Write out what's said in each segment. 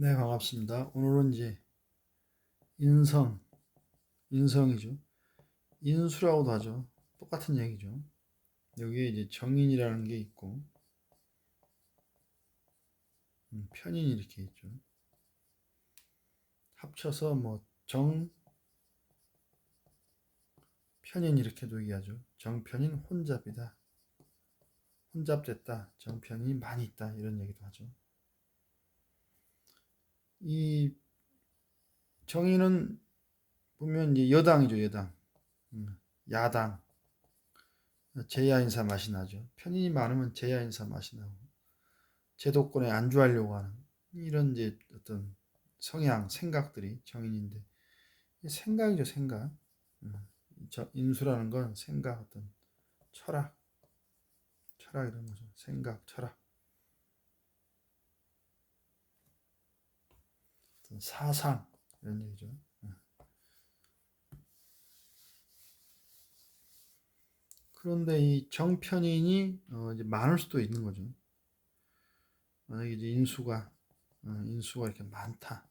네, 반갑습니다. 오늘은 이제 인성, 인성이죠. 인수라고도 하죠. 똑같은 얘기죠. 여기에 이제 정인이라는 게 있고, 음, 편인 이렇게 있죠. 합쳐서 뭐 정, 편인 이렇게도 얘기하죠. 정편인 혼잡이다. 혼잡됐다. 정편이 많이 있다. 이런 얘기도 하죠. 이 정의는 보면 이제 여당이죠, 여당. 음, 야당. 제야 인사 맛이 나죠. 편인이 많으면 제야 인사 맛이 나고 제도권에 안주하려고 하는 이런 이제 어떤 성향, 생각들이 정인인데 생각이죠, 생각. 음, 저 인수라는 건 생각, 어떤 철학, 철학 이런 거죠. 생각, 철학. 어떤 사상 이런 얘기죠. 예. 그런데 이 정편인이 어 이제 많을 수도 있는 거죠. 만약에 이제 인수가 어 인수가 이렇게 많다.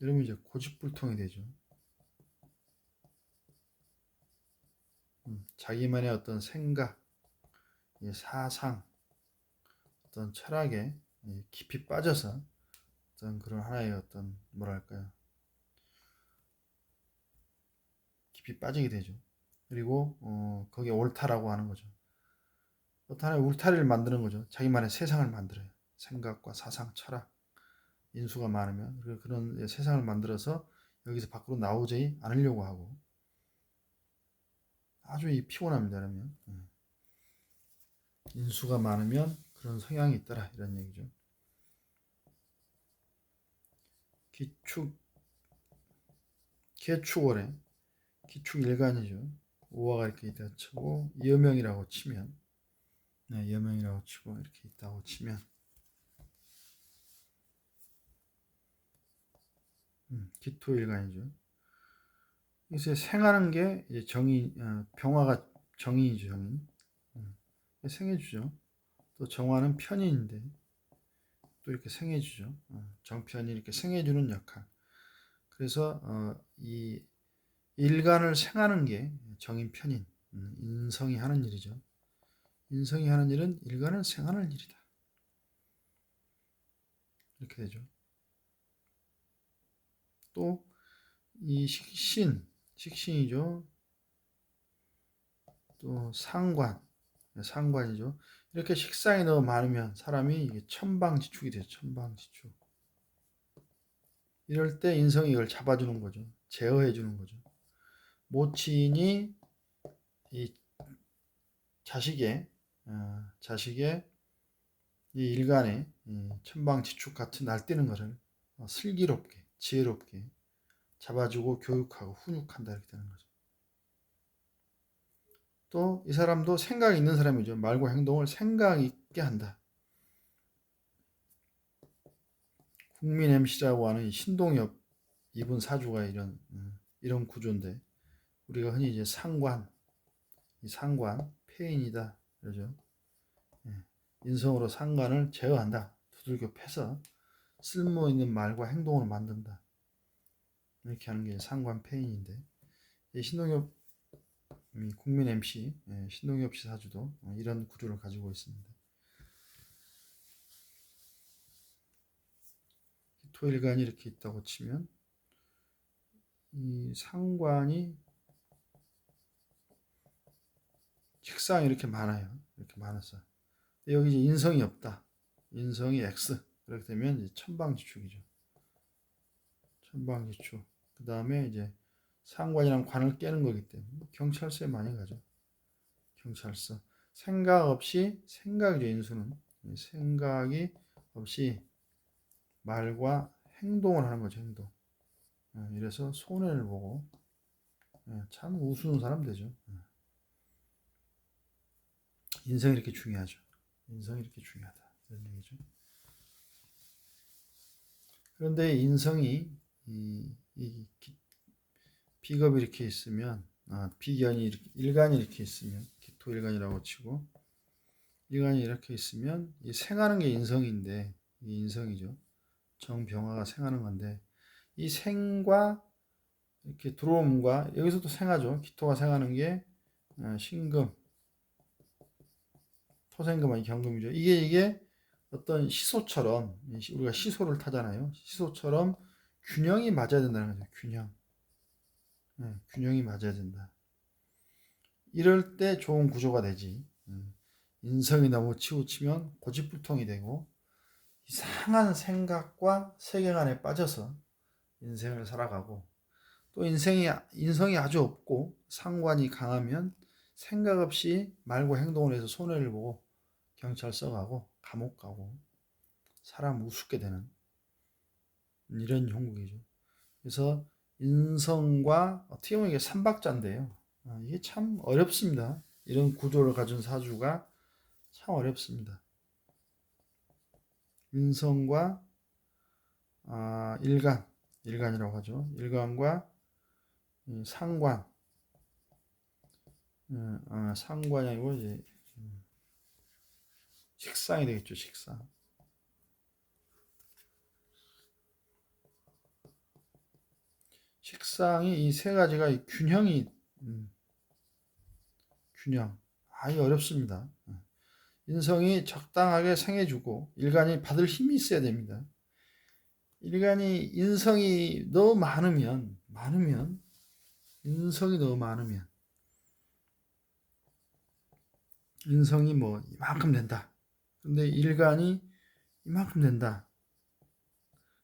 이러면 이제 고집불통이 되죠. 음, 자기만의 어떤 생각, 사상, 어떤 철학에 깊이 빠져서 어떤 그런 하나의 어떤 뭐랄까요 깊이 빠지게 되죠. 그리고 어, 거기에 옳다라고 하는 거죠. 어떤 하나의 울타리를 만드는 거죠. 자기만의 세상을 만들어요. 생각과 사상, 철학, 인수가 많으면 그런 세상을 만들어서 여기서 밖으로 나오지 않으려고 하고 아주 이 피곤합니다. 그러면 예. 인수가 많으면 그런 성향이 있더라 이런 얘기죠. 기축 개축월에 기축 일간이죠. 우화가 이렇게 있다 치고 여명이라고 치면 네, 여명이라고 치고 이렇게 있다고 치면 음, 기토일간이죠. 이제 생하는 게 이제 정의 어, 병화가 정인이죠 정인 음, 생해주죠. 또 정화는 편인인데 또 이렇게 생해주죠. 어, 정편이 이렇게 생해주는 역할. 그래서 어, 이 일간을 생하는 게 정인 편인 음, 인성이 하는 일이죠. 인성이 하는 일은 일간을 생하는 일이다. 이렇게 되죠. 또 이 식신, 식신이죠. 또 상관, 상관이죠. 이렇게 식상이 너무 많으면 사람이 천방지축이 돼요. 천방지축. 이럴 때 인성이 이걸 잡아주는 거죠. 제어해 주는 거죠. 모친이 이 자식의 어, 자식의 이 일간의 이 천방지축 같은 날뛰는 것을 어, 슬기롭게 지혜롭게 잡아주고 교육하고 훈육한다 이렇게 되는 거죠. 또 이 사람도 생각이 있는 사람이죠. 말과 행동을 생각 있게 한다. 국민 MC라고 하는 신동엽 이분 사주가 이런 음, 이런 구조인데 우리가 흔히 이제 상관 이 상관 폐인이다 그러죠. 예, 인성으로 상관을 제어한다. 두들겨 패서 쓸모 있는 말과 행동으로 만든다. 이렇게 하는 게 상관 폐인인데 신동엽 국민 MC 예, 신동엽 씨 사주도 어, 이런 구조를 가지고 있습니다. 토일간이 이렇게 있다고 치면 이 상관이 식상이 이렇게 많아요. 이렇게 많아서 여기 이제 인성이 없다. 인성이 X 그렇게 되면 이제 천방지축이죠. 천방지축. 그 다음에 이제 상관이랑 관을 깨는 거기 때문에 경찰서에 많이 가죠. 경찰서. 생각 없이 생각이죠 인수는 생각이 없이 말과 행동을 하는 거죠 행동. 예, 이래서 손해를 보고 예, 참 우스운 사람 되죠. 예. 인성이 이렇게 중요하죠. 인성이 이렇게 중요하다 이런 얘기죠. 그런데 인성이 이, 이 비겁이 이렇게 있으면 아, 비견이 이렇게, 일간이 이렇게 있으면 기토 일간이라고 치고 일간이 이렇게 있으면 이 생하는 게 인성인데 이 인성이죠. 정병화가 생하는 건데 이 생과 이렇게 들어옴과 여기서도 생하죠. 기토가 생하는 게 어, 신금, 토생금 아니 경금이죠. 이게 이게 어떤 시소처럼 우리가 시소를 타잖아요. 시소처럼 균형이 맞아야 된다는 거죠. 균형. 네, 균형이 맞아야 된다. 이럴 때 좋은 구조가 되지. 음, 인성이 너무 치우치면 고집불통이 되고 이상한 생각과 세계관에 빠져서 인생을 살아가고 또 인생이 인성이 아주 없고 상관이 강하면 생각 없이 말과 행동을 해서 손해를 보고 경찰서 가고 감옥 가고 사람 우습게 되는 이런 형국이죠. 그래서 인성과 어떻게 보면 이게 삼박자인데요. 아, 이게 참 어렵습니다. 이런 구조를 가진 사주가 참 어렵습니다. 인성과 아, 일간, 일간이라고 하죠. 일간과 상관, 음, 아, 상관이 아니고 이제 음, 식상이 되겠죠. 식상. 식상이 이 세 가지가 이 균형이 음, 균형 아이 어렵습니다. 인성이 적당하게 생해주고 일간이 받을 힘이 있어야 됩니다. 일간이 인성이 너무 많으면 많으면 인성이 너무 많으면 인성이 뭐 이만큼 된다. 근데 일간이 이만큼 된다.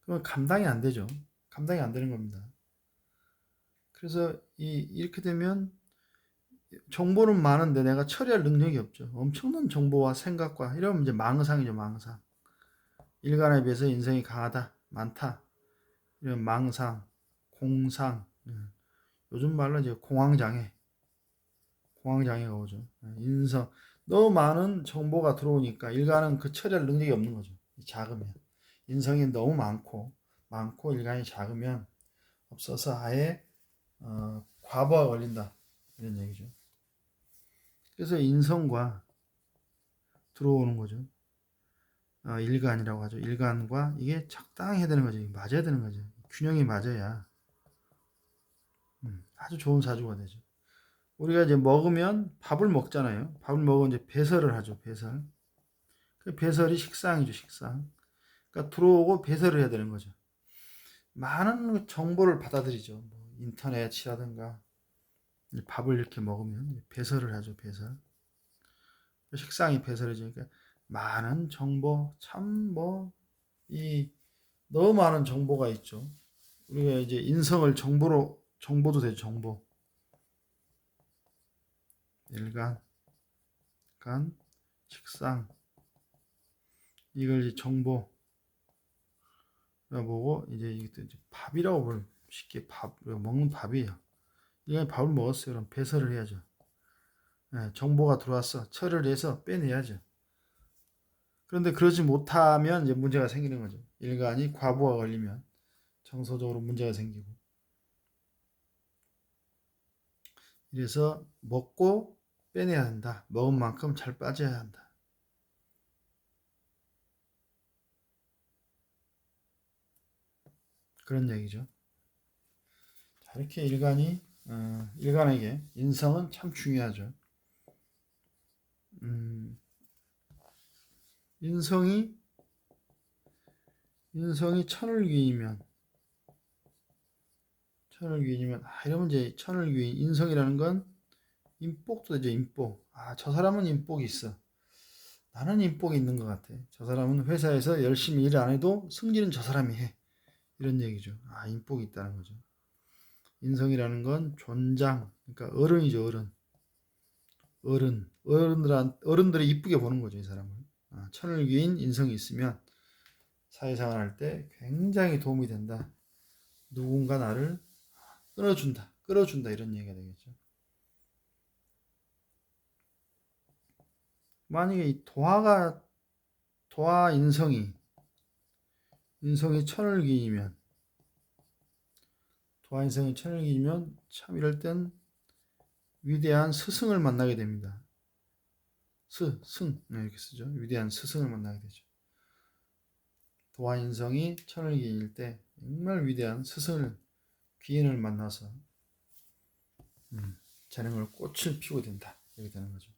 그러면 감당이 안 되죠. 감당이 안 되는 겁니다. 그래서 이 이렇게 되면 정보는 많은데 내가 처리할 능력이 없죠. 엄청난 정보와 생각과 이러면 이제 망상이죠, 망상. 일간에 비해서 인생이 강하다, 많다. 이런 망상, 공상, 예. 요즘 말로 이제 공황장애, 공황장애가 오죠. 예, 인성, 너무 많은 정보가 들어오니까 일간은 그 처리할 능력이 없는 거죠. 작으면. 인성이 너무 많고, 많고 일간이 작으면 없어서 아예 어, 과부하 걸린다. 이런 얘기죠. 그래서 인성과 들어오는 거죠. 아, 일간이라고 하죠. 일간과 이게 적당해야 되는 거죠. 맞아야 되는 거죠. 균형이 맞아야 음, 아주 좋은 사주가 되죠. 우리가 이제 먹으면 밥을 먹잖아요. 밥을 먹으면 이제 배설을 하죠. 배설. 그 배설이 식상이죠. 식상. 그러니까 들어오고 배설을 해야 되는 거죠. 많은 정보를 받아들이죠. 뭐 인터넷이라든가 밥을 이렇게 먹으면 배설을 하죠. 배설. 식상이 배설해지니까 많은 정보 참 뭐 이 너무 많은 정보가 있죠. 우리가 이제 인성을 정보로 정보도 되죠. 정보. 일간, 간, 식상 이걸 이제 정보 보고 이제 이게 이제 밥이라고 보면 쉽게 밥 먹는 밥이에요. 이거 밥을 먹었어요. 그럼 배설을 해야죠. 네, 정보가 들어왔어. 처리를 해서 빼내야죠. 그런데 그러지 못하면 이제 문제가 생기는 거죠. 일간이 과부하 걸리면 정서적으로 문제가 생기고. 이래서 먹고 빼내야 한다. 먹은 만큼 잘 빠져야 한다. 그런 얘기죠. 자, 이렇게 일간이 어, 일간에게 인성은 참 중요하죠. 음, 인성이 인성이 천을귀이면 천을귀이면 아 이러면 이제 천을귀 인성이라는 건 인복도 되죠 인복. 아 저 사람은 인복이 있어. 나는 인복이 있는 것 같아. 저 사람은 회사에서 열심히 일 안 해도 승진은 저 사람이 해. 이런 얘기죠. 아 인복이 있다는 거죠 인성이라는 건 존장, 그러니까 어른이죠, 어른. 어른, 어른들한, 어른들이 이쁘게 보는 거죠, 이 사람을. 아, 천을 귀인 인성이 있으면 사회생활 할 때 굉장히 도움이 된다. 누군가 나를 끌어준다, 끌어준다, 이런 얘기가 되겠죠. 만약에 이 도화가, 도화 인성이, 인성이 천을 귀이면 도화인생이 천일기면 참 이럴 땐 위대한 스승을 만나게 됩니다. 스, 승 네, 이렇게 쓰죠. 위대한 스승을 만나게 되죠. 도화인성이 천을 기일 때 정말 위대한 스승을 귀인을 만나서 음, 재능을 꽃을 피우게 된다 이렇게 되는 거죠.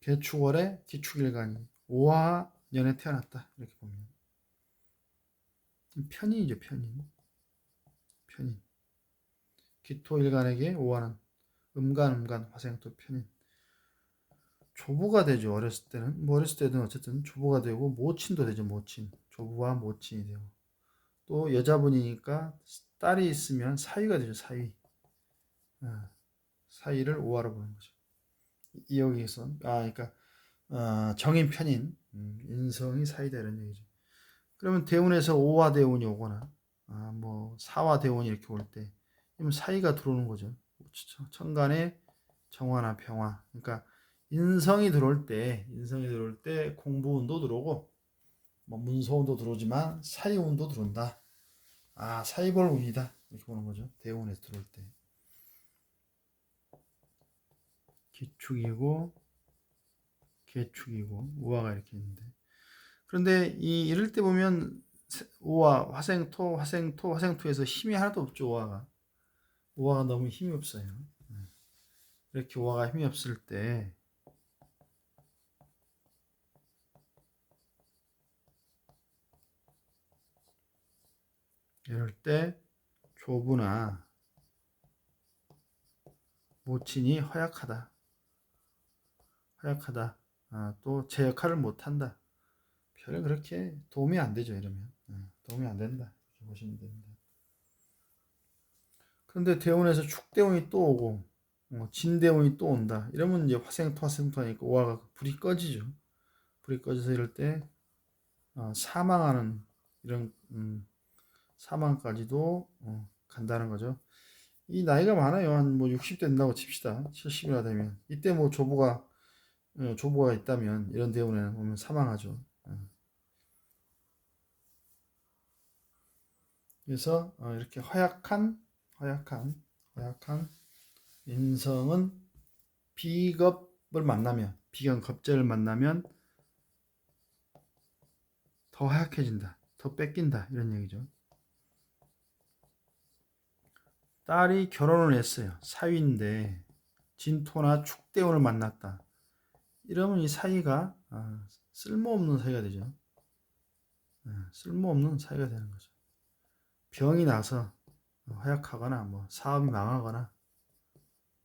개축월에 기축일간이 오화년에 태어났다. 이렇게 보면. 편인이죠 편인. 편인. 기토 일간에게 오화는 음간 음간 화생토 편인. 조부가 되죠 어렸을 때는. 뭐 어렸을 때는 어쨌든 조부가 되고 모친도 되죠 모친. 조부와 모친이 되고. 또 여자분이니까 딸이 있으면 사위가 되죠 사위. 아, 사위를 오화로 보는 거죠. 이 여기서 아 그러니까 어, 정인 편인 음, 인성이 사이다 이런 얘기죠. 그러면 대운에서 오화 대운이 오거나 아, 뭐 사화 대운이 이렇게 올 때, 사이가 들어오는 거죠. 천간에 정화나 평화. 그러니까 인성이 들어올 때, 인성이 들어올 때 공부 운도 들어오고, 뭐 문서 운도 들어오지만 사이 운도 들어온다. 아 사이벌 운이다 이렇게 보는 거죠. 대운에서 들어올 때. 기축이고 개축이고 우화가 이렇게 있는데 그런데 이 이럴 때 보면 우화 화생토 화생토 화생토에서 힘이 하나도 없죠 우화가 우화가 너무 힘이 없어요 네. 이렇게 우화가 힘이 없을 때 이럴 때 조부나 모친이 허약하다 허약하다. 아, 또 제 역할을 못한다. 별 그렇게 도움이 안 되죠 이러면 아, 도움이 안 된다 이렇게 보시면 됩니다. 그런데 대운에서 축대운이 또 오고 어, 진대운이 또 온다. 이러면 이제 화생토 화생토하니까 오화가 불이 꺼지죠. 불이 꺼져서 이럴 때 어, 사망하는 이런 음, 사망까지도 어, 간다는 거죠. 이 나이가 많아요. 한 뭐 60대 된다고 칩시다. 70이나 되면 이때 뭐 조부가 어, 조보가 있다면 이런 대운에 오면 사망하죠. 어. 그래서 어, 이렇게 허약한 허약한 허약한 인성은 비겁을 만나면 비견 겁재를 만나면 더 허약해진다. 더 뺏긴다. 이런 얘기죠. 딸이 결혼을 했어요. 사위인데 진토나 축대운을 만났다. 이러면 이 사이가 아, 쓸모없는 사이가 되죠. 아, 쓸모없는 사이가 되는 거죠. 병이 나서 허약하거나 뭐 사업이 망하거나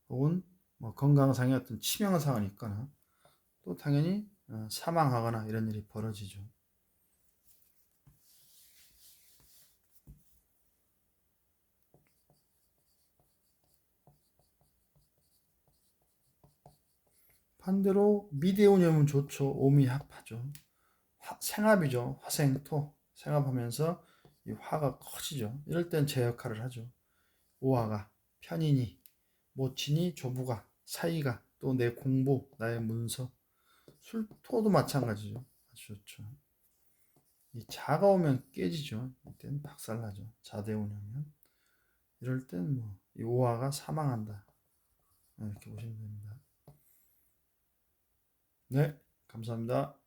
혹은 뭐 건강상의 어떤 치명상이 있거나 또 당연히 어, 사망하거나 이런 일이 벌어지죠. 반대로 미대운이면 좋죠. 오미합하죠. 생합이죠. 화생토. 생합하면서 이 화가 커지죠. 이럴 땐 제 역할을 하죠. 오화가, 편인이, 모친이, 조부가, 사이가, 또 내 공부, 나의 문서. 술토도 마찬가지죠. 아주 좋죠. 이 자가 오면 깨지죠. 이때는 박살나죠. 자대운이면. 이럴 땐 뭐, 이 오화가 사망한다. 이렇게 보시면 됩니다. 네, 감사합니다.